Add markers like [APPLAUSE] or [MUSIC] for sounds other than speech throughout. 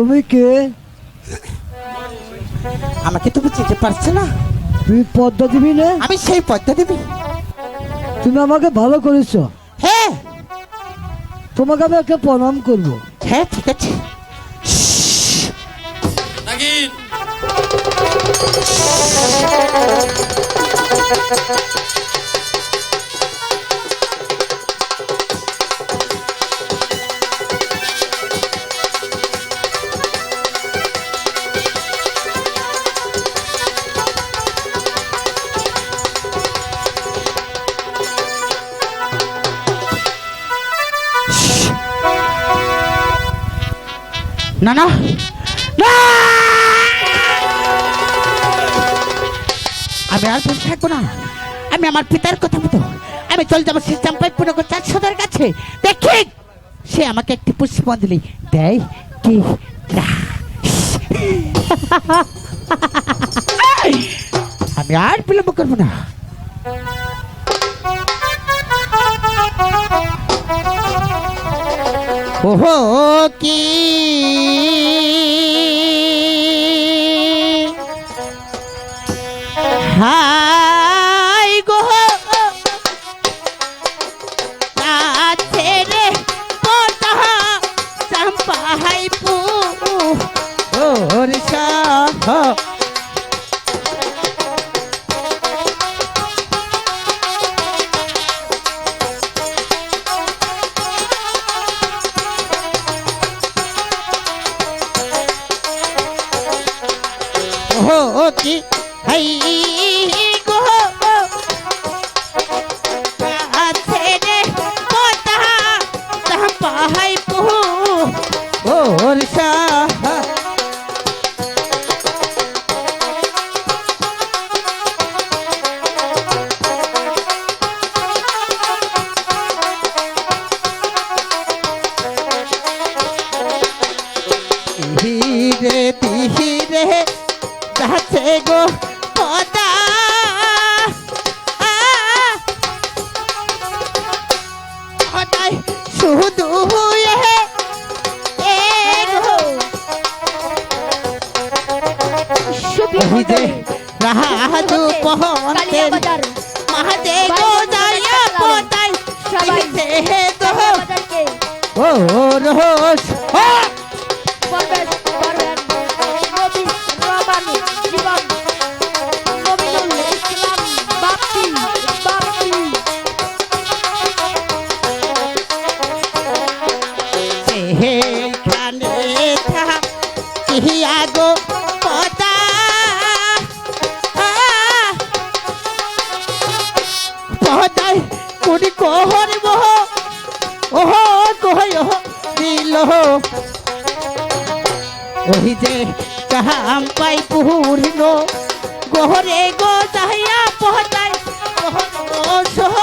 তুমি কে? আমাকে তুমি চিনতে পারছ না? তুমি পদ্মা দিবি না? আমি সেই পদ্মা দেবী। তুমি আমাকে ভালো করেছ। হ্যাঁ তোমাকে আমি একটা প্রণাম করব। হ্যাঁ ঠিক আছে। না [LAUGHS] না না! আমি আর বসে থাকব না। আমি আমার পিতার কথা মতো আমি চলে যাব সে চাম্পাই পুনগর চার সদার কাছে। দেখি! সে আমাকে একটি পুষ্পাঞ্জলি দেয়। কি? [LAUGHS] আমি আর বিলম্ব করব না। ওহো কি? হাই রাহাজু পহন্তের কালিয়াবাজার মাহাদে গো যাইয়া পদায় সবাই হে তো ও রোজ ও! পরবেশ নবী জীবন নবীনুল ইসলাম সেখানে থাকিয়া গো কোহর মোহ, ওহ কহয় দিল ওহি যে কাহাম পাই পূর্ণ গোহরে গো যাইয়া পহতাই সহ।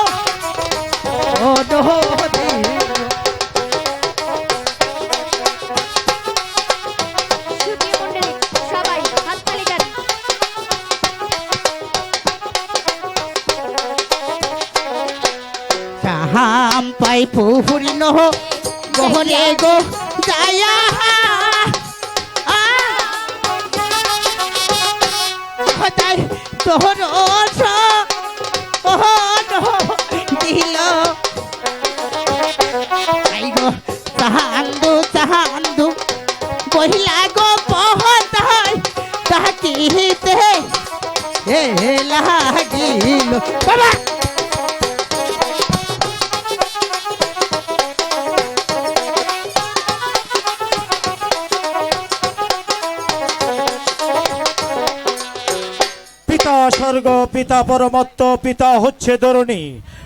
সাহাম পাই পুহুরি নহ গোহরে গো যাইয়া পহতাই তোহর দিল। I go চাহান্দু চাহান্দু। বহিলা গো পহতাই। তাহাকিতে এ লাগিল। বাবা! পিতা স্বর্গ, পিতা পরমত্ত পিতা হচ্ছে ধরণী।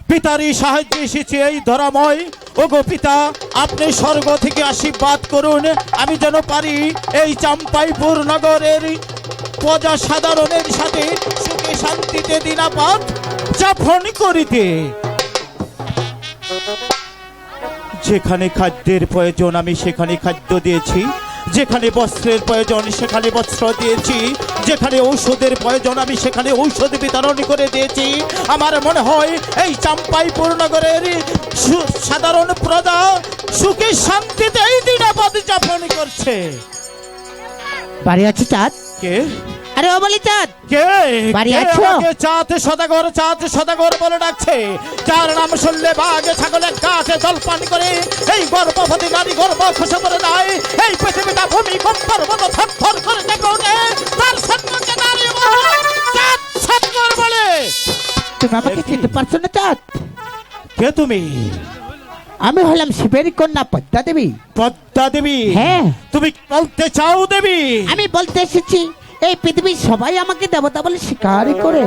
পিতারই সাহায্যে এসেছি এই ধরাময়। ওগো পিতা, আপনি স্বর্গ থেকে আশীর্বাদ করুন। আমি যেন পারি এই চাম্পাইপুর নগরের প্রজা সাধারণের সাথে সুখে শান্তিতে দিনাপাত যাপন করিতে। যেখানে খাদ্যের প্রয়োজন, আমি সেখানে খাদ্য দিয়েছি। যেখানে বস্ত্রের প্রয়োজন, সেখানে বস্ত্র দিয়েছি। যেখানে ঔষধের প্রয়োজন, আমি সেখানে ঔষধ বিতরণ করে দিয়েছি। আমার মনে হয় এই চাম্পাই সু- সাধারণ প্রজা সুখে শান্তিতে এই দিনাপদ যাপন করছে। বাড়ি আছে চাঁদ? কে? আরে ও বলি চাঁদ। কে? বাড়ি আছো? চাঁদ সদাগর চাঁদ সদাগর বলে ডাকছে। যার নাম শুনলে বাঘ ছাগলে গাছে জল পান করে। এই গর্ভবতী নারী গর্ভ খসে পড়ে যায় এই পৃথিবীটা ভূমি কম্পর মতো থর থর করে দেখে ওঠে তার সম্মুখে বলে চাঁদ সদাগর বলে। তুমি আমাকে চিনতে পারছ না চাঁদ? কে তুমি? আমি হলাম শিবের কন্যা পদ্মা দেবী পদ্মা দেবী হ্যাঁ। তুমি বলতে চাও দেবী? আমি বলতে এসেছি এই পৃথিবীর সবাই আমাকে দেবতা বলে স্বীকার করে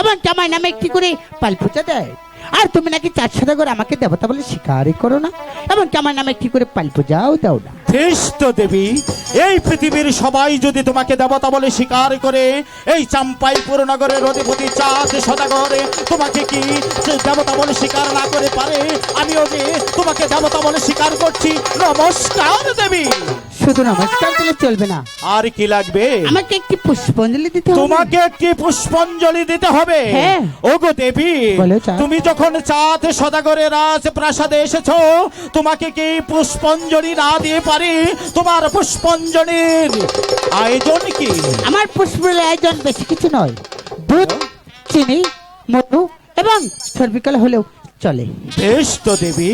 এবং জামাই নামে একটি করে পাল পূজা দেয়। আর তুমি নাকি চার সাথে করে আমাকে দেবতা বলে স্বীকারই করো না এবং জামাই নামে একটি করে পাল পূজাও দাও না। তো দেবী এই পৃথিবীর সবাই যদি তোমাকে দেবতা বলে স্বীকার করে এই চাম্পাইপুর নগরের অধিপতি চাঁদ সদাগরে তোমাকে কি দেবতা বলে স্বীকার না করে পারে? আমিও যে তোমাকে দেবতা বলে স্বীকার করছি নমস্কার দেবী। শুধু নমস্কার দিলে চলবে না। আর কি লাগবে? আমাকে একটি পুষ্পাঞ্জলি দিতে হবে। তোমাকে একটি পুষ্পাঞ্জলি দিতে হবে। হ্যাঁ। ওগো দেবী তুমি যখন চাঁদ সদাগরে রাজ প্রাসাদে এসেছ তোমাকে কি পুষ্পাঞ্জলি না দিয়ে পারি তোমার পুষ্পঞ্জনের আয়োজন কি? আমার পুষ্পের আয়োজন বেশি কিছু নয়। দুধ চিনি মধু এবং সর্বিকাল হলেও চলে। বেশ তো দেবী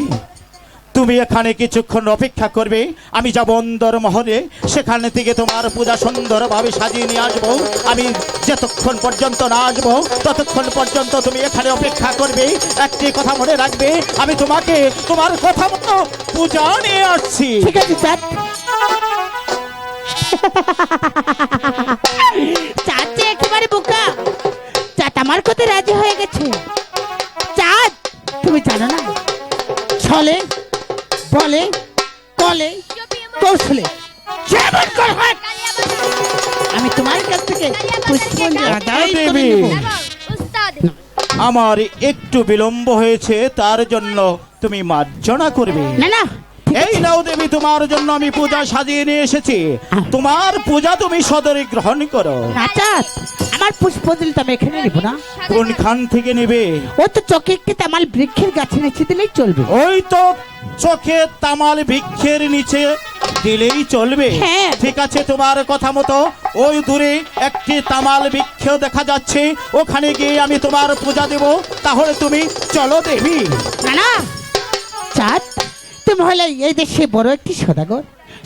তুমি এখানে কিছুক্ষণ অপেক্ষা করবে। আমি যাব অন্দর মহলে। সেখানে থেকে তোমার পূজা সুন্দরভাবে সাজিয়ে নিয়ে আসব। আমি যতক্ষণ পর্যন্ত না আসব, ততক্ষণ পর্যন্ত তুমি এখানে অপেক্ষা করবে। একটি কথা মনে রাখবে, আমি তোমাকে তোমার কথা মতো পূজা নিয়ে আসছি। ঠিক আছে যে একেবারে বোকা। চাঁদ আমার কথা রাজি হয়ে গেছে। চাঁদ, তুমি জানো না, ছলে বলে তলে কৌশলে। যেমন করে হোক, আমি তোমার কাছ থেকে আমার একটু বিলম্ব হয়েছে তার জন্য তুমি মার্জনা করবে। না না এই। নাও দেবী তোমার জন্য আমি পূজা সাজিয়ে নিয়ে এসেছি। তোমার পূজা তুমি সদরে গ্রহণ করো। চাঁদ আমার পুষ্পাঞ্জলি তো আমি এখানে নিব না। কোন খান থেকে নেবে? ও তো চোখে একটি তামাল বৃক্ষের গাছে নিচে দিলেই চলবে। ওই তো চোখে তামাল বৃক্ষের নিচে দিলেই চলবে। হ্যাঁ। ঠিক আছে তোমার কথা মতো ওই দূরে একটি তামাল বৃক্ষ দেখা যাচ্ছে। ওখানে গিয়ে আমি তোমার পূজা দেব। তাহলে তুমি চলো দেবী। না না। চাঁদ তুমি হলে এই দেশে বড় একটি সদাগর।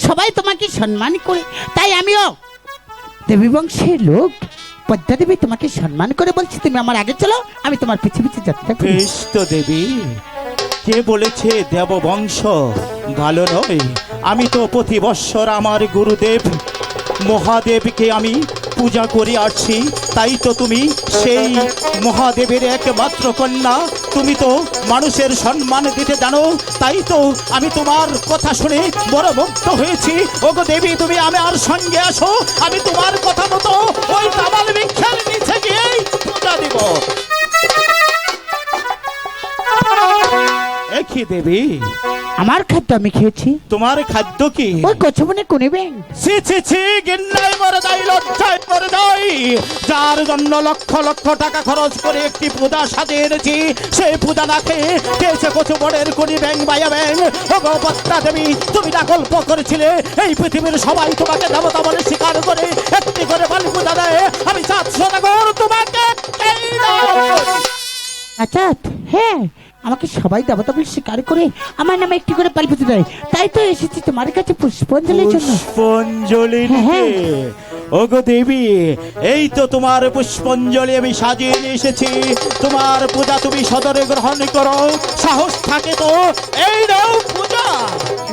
সবাই তোমাকে সম্মান করে। তাই আমিও দেবী বংশের লোক, পদ্মা দেবী তোমাকে সম্মান করে বলছি, তুমি আমার আগে চলো, আমি তোমার পিছু পিছু যাত্রা করি। দেবী, কে বলেছে দেব বংশ ভালো নয়? আমি তো প্রতি বৎসর আমার গুরুদেব মহাদেবকে আমি পূজা করে আসছি তাই তো তুমি সেই মহাদেবের একমাত্র কন্যা। তুমি তো মানুষের সম্মান দিতে জানো তাই তো আমি তোমার কথা শুনে বড় মুগ্ধ হয়েছি। ওগো দেবী তুমি আমার সঙ্গে আসো আমি তোমার কথা মতো ওই তামাল বৃক্ষের নিচে গিয়েই পূজা দিব। [LAUGHS] একই দেবী? আমার খাদ্য আমি খেয়েছি। তোমার খাদ্য কি? ওই কচুমনে কোনিবেন ছি ছি ছি গিন্নাই মরে যাই লজ্জায় মরে যাই যার জন্য লক্ষ লক্ষ টাকা খরচ করে একটি পূজা সাজিয়ে এনেছি সেই পূজা না খেয়ে কেসে কচু বড়ের কোনি ব্যাং বাইয়া ব্যাং। ও গৌপত্তা দেবী তুমি না গল্প করেছিলে এই পৃথিবীর সবাই তোমাকে দেবতা বলে স্বীকার করে একটি করে বালি পূজা দেয়। আমি চাঁদ সদাগর তোমাকে। আচ্ছা হ্যাঁ আমাকে সবাই দেবতা বলে স্বীকার করে আমার নামে একটি করে পালি পুজো দেয়। তাই তো এসেছি তোমার কাছে পুষ্পাঞ্জলির জন্য। পুষ্পাঞ্জলি নিতে হ্যাঁ। ওগো দেবী এই তো তোমার পুষ্পাঞ্জলি আমি সাজিয়ে নিয়ে এসেছি। তোমার পূজা তুমি সদরে গ্রহণ করো। সাহস থাকে তো। এই নাও পূজা।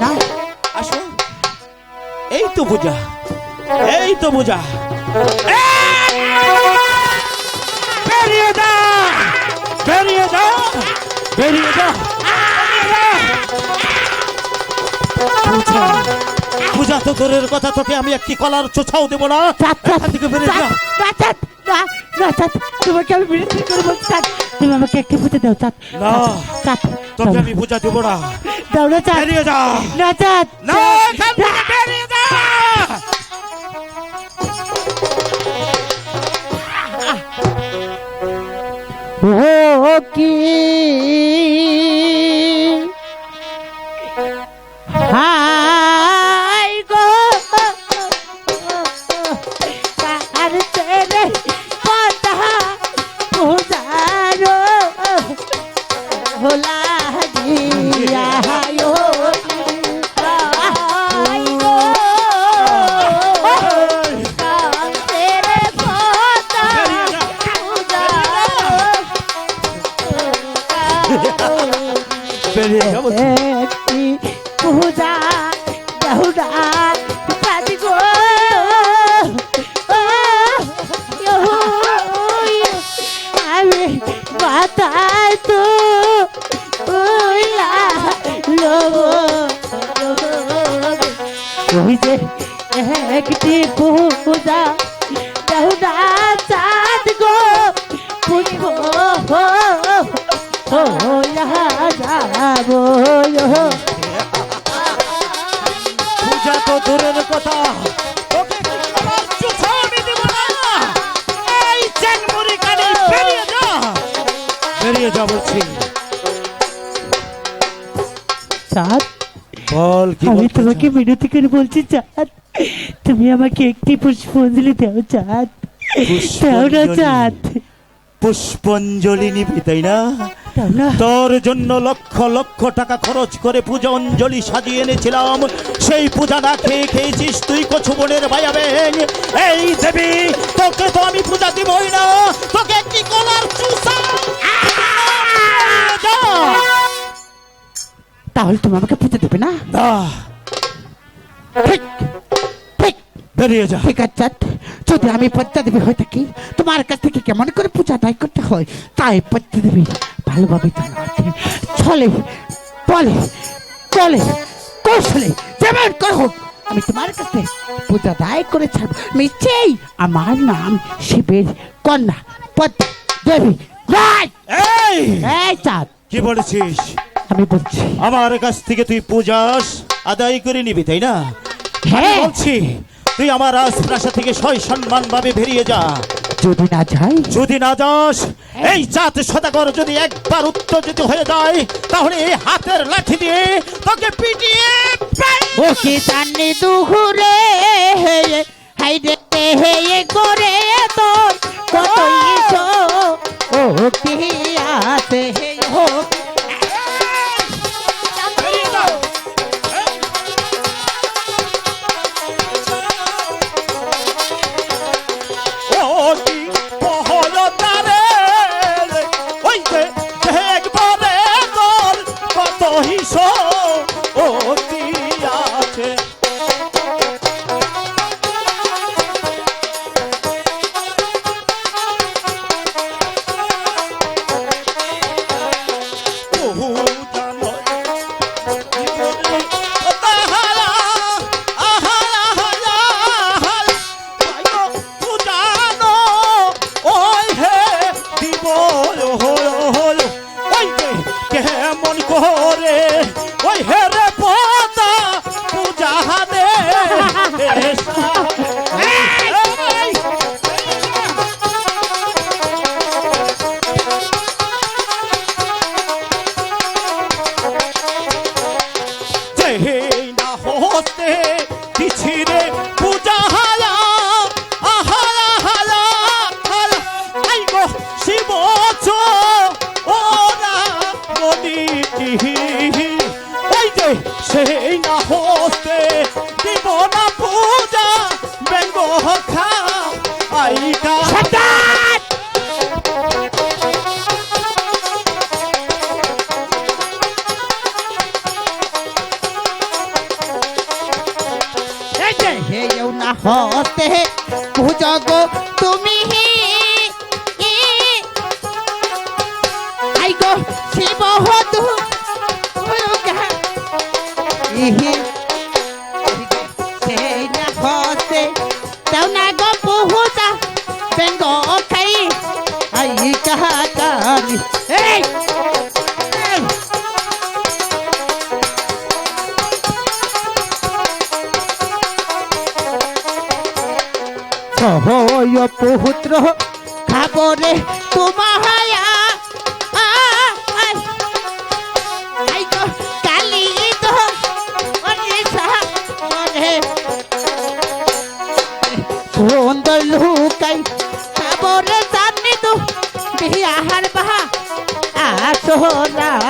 না আসো। এই তো পূজা। এই তো পূজা। বেরিয়ে যা বেরিয়ে যা বেরিয়ে যা পূজা পূজা তো দূরের কথা তোকে আমি একটি কলার চোছাও দেবো না। এখান থেকে বেরিয়ে যা তোমাকে আমি বিরক্তি করে বলছি তুমি আমাকে একটি পুজো দাও চাঁদ না। চাঁদ তোকে আমি পূজা দেবো না। দাও না চাঁদ বেরিয়ে যা না চাঁদ না বেরিয়ে যা। ও কি একটি পূজা গো আমি মাথায় তো লোব ওই যে তো দূরের কথা। ওকে কি কলার চোছাও আমি দেবো না। এই চ্যাংমুড়ি কানে বেরিয়ে যা বেরিয়ে যা বলছি। চাঁদ বল কি আমি তোমাকে? মিনতি করে বলছি চাঁদ তুমি আমাকে একটি পুষ্পাঞ্জলি দাও চাঁদ দাও না চাঁদ পুষ্পাঞ্জলি নিবি তাই না? তোর জন্য লক্ষ লক্ষ টাকা খরচ করে পূজা অঞ্জলি সাজিয়ে এনেছিলাম। সেই পূজা না খেয়ে খেয়েছিস তুই কছু বোনের ভাইয়াবেন এই দেবী তোকে তো আমি পূজা দিবই না। তোকে একটি কলার চুষা। তাহলে তুমি আমাকে পুজো দেবে না। ঠিক। বেরিয়ে যা। ঠিক আছে যদি আমি পদ্মা দেবী হয়ে থাকি তোমার কাছ থেকে কেমন করে পূজা আদায় করতে হয় তাই পদ্মা দেবী। ভালোভাবে জানাতে ছলে বলে কলে কৌশলে যেমন করে হোক আমি তোমার কাছে পূজা আদায় করে ছাড়বো। নিশ্চয়ই আমার নাম শিবের কন্যা পদ্মা দেবী রায়। এই! এই চাঁদ। কি বলেছিস? আমি বলছি। আমার কাছ থেকে তুই পূজা আদায় করে নিবি তাই না? হ্যাঁ। বলছি তুই আমার রাজপ্রাসাদ থেকে সয় সম্মান ভাবে বেরিয়ে যা। যদি না যাই? যদি না যাস এই চাঁদ সদাগর যদি একবার উত্তেজিত হয়ে যায় তাহলে এই হাতের লাঠি দিয়ে তোকে পিটিয়ে ওকে জানি দুহুরে হাই দেখতে হেয়ে করে তো কত ইসো ও না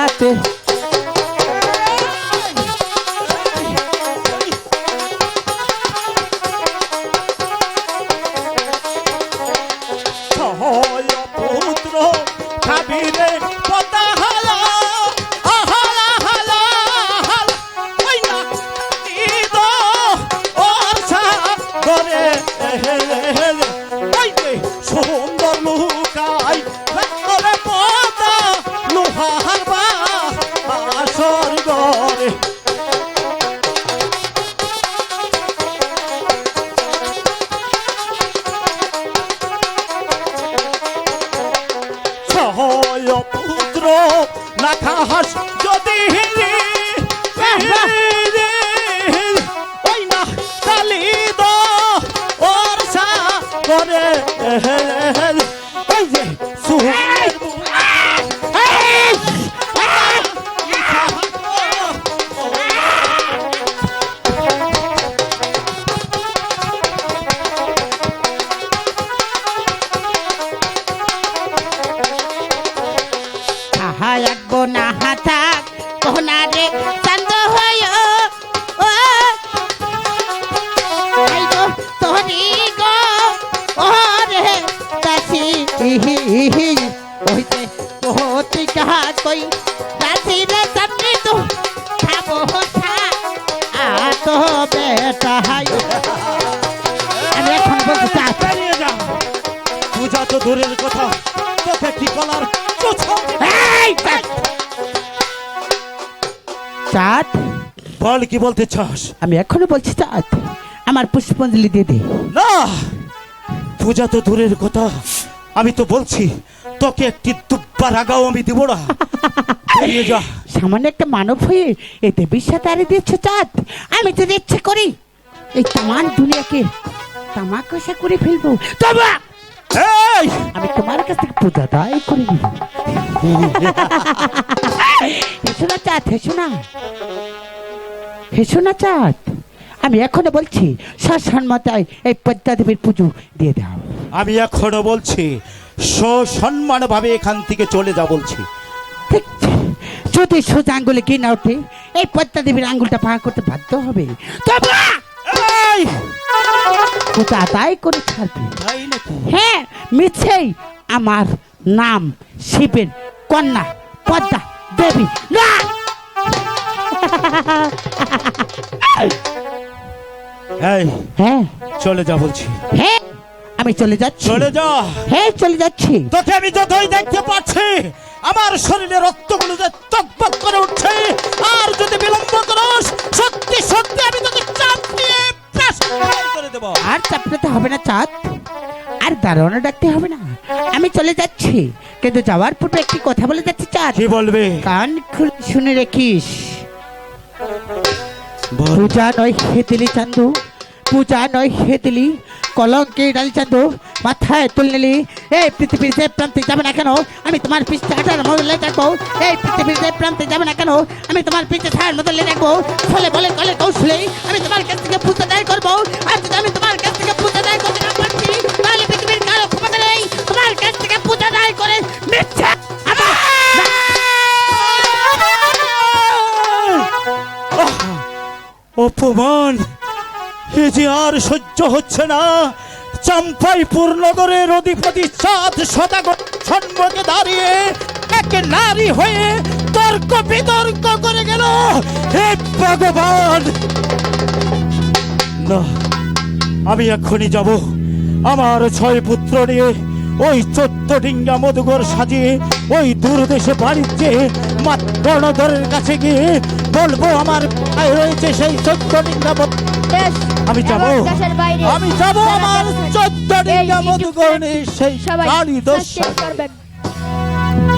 আসো কি বলতে চাস? আমি এখনও বলছি চাঁদ আমার পুষ্পাঞ্জলি দিয়ে দে। না! পূজা তো দূরের কথা আমি তো বলছি তোকে একটি দুব্বার আগাও আমি দিব না। [LAUGHS] বেরিয়ে যা। সামান্য একটা মানব হয়ে এই দেবীর সাথে আরে দিচ্ছ চাঁদ। আমি তো ইচ্ছে করি এই তামান দুনিয়াকে তামাকসা করে ফেলব। তবে এই! আমি তোমার কাছ থেকে পূজা দায় করে নিব। [LAUGHS] [LAUGHS] হেসো না চাঁদ হেসো না। হেসো না চাঁদ। আমি এখনও বলছি সসম্মতায় এই পদ্মা দেবীর পুজো দিয়ে দাও। আমি এখনও বলছি সসম্মান ভাবে এখান থেকে চলে যা বলছি। ঠিক। যদি সোজা আঙ্গুলে কি না ওঠে এই পদ্মা দেবীর আঙ্গুলটা পাহা করতে বাধ্য হবে। এই! পূজা করে ছাড়বে। হ্যাঁ মিছেই আমার নাম শিবের কন্যা পদ্মা দেবী না! এই হ্যাঁ। চলে যা বলছি। হ্যাঁ আমি চলে যাচ্ছি। চলে যা। হ্যাঁ চলে যাচ্ছি। তোকে আমি যতই দেখতে পাচ্ছি আমার শরীরে রক্তগুলো যে টকবক করে উঠছে। আর যদি বিলম্ব করস সত্যি সত্যি আমি তোকে চাপ দিয়ে করে দেব। আর চাপড়াতে হবে না চাঁদ। আর দারোয়ানও ডাকতে হবে না। আমি চলে যাচ্ছি। কিন্তু যাওয়ার পূর্বে একটি কথা বলে যাচ্ছি চাঁদ। কি বলবে? কান খুলে শুনে রেখিস। পূজা নয় হেতিলি চান্দু, পূজা নয় হেতিলি, কলঙ্কে ডালি চান্দু, মাথায় তুল নিলি। এই পৃথিবীর যে প্রান্তে যাবে না কেন, আমি তোমার পিছনে আটার মদলে থাকব এই পৃথিবীর যে প্রান্তে যাবে না কেন, আমি তোমার পিছনে ছাড় মদলে রাখব ফলে বলে কলে কৌশলে আমি তোমার কাছ থেকে পূজা দায় করব। আর যদি আমি তোমার কাছ থেকে পূজা দায় করতে না পারছি, তাহলে পৃথিবীর কারও ক্ষমতা নেই। তোমার কাছ থেকে পূজা দায় করে মিথ্যা অপমান। এ যে আর সহ্য হচ্ছে না। চাম্পাইপুর নগরের অধিপতি চাঁদ সদাগর সম্মুখে দাঁড়িয়ে এক নারী হয়ে তর্ক বিতর্ক করে গেল। হে ভগবান! না, আমি এক্ষুনি যাব। আমার ছয় পুত্র নিয়ে ওই চোদ্দ ডিঙ্গা মধুকর সাজিয়ে ওই দূর দূরদেশে বাণিজ্যে মাতৃণধরের কাছে গিয়ে বলব আমার পায়ে রয়েছে সেই চোদ্দ নিন্দাবত আমি যাব। আমি যাব আমার চোদ্দ নিন্দাবত ইউটিউব সেই সবাই কালী দোষ।